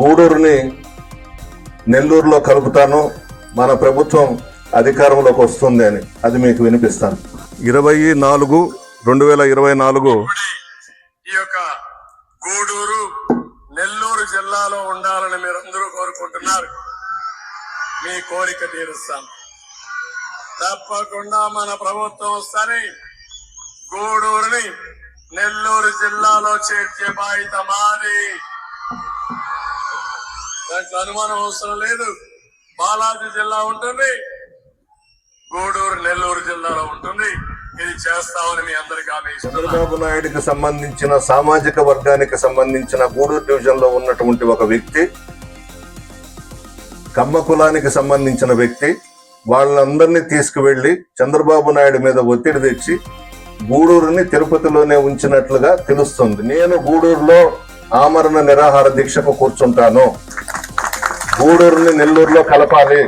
గూడూరుని నెల్లూరులో కలుపుతాను. మన ప్రభుత్వం అధికారంలోకి వస్తుంది అని. అది మీకు వినిపిస్తాను. ఇరవై నాలుగు రెండు వేల ఇరవై నాలుగు. ఈ యొక్క గూడూరు నెల్లూరు జిల్లాలో ఉండాలని మీరందరూ కోరుకుంటున్నారు. మీ కోరిక తీరుస్తాం తప్పకుండా మన ప్రభుత్వం వస్తని గూడూరుని నెల్లూరు జిల్లాలో చేర్చే బాధ్యత మాది. దాంట్లో అనుమానం అవసరం లేదు. బాలాజీ జిల్లా ఉంటుంది. గూడూరు నెల్లూరు జిల్లాలో ఉంటుంది. ఇది చేస్తామని మీ అందరికీ హామీ చంద్రబాబు నాయుడుకి సంబంధించిన సామాజిక వర్గానికి సంబంధించిన గూడూరు డివిజన్లో ఉన్నటువంటి ఒక వ్యక్తి కమ్మ కులానికి సంబంధించిన వ్యక్తి వాళ్ళందరినీ తీసుకువెళ్ళి చంద్రబాబు నాయుడు మీద ఒత్తిడి తెచ్చి గూడూరుని తిరుపతిలోనే ఉంచినట్లుగా తెలుస్తుంది. నేను గూడూరులో ఆమరణ నిరాహార దీక్షకు కూర్చుంటాను. గూడూరుని నెల్లూరులో కలపాలి.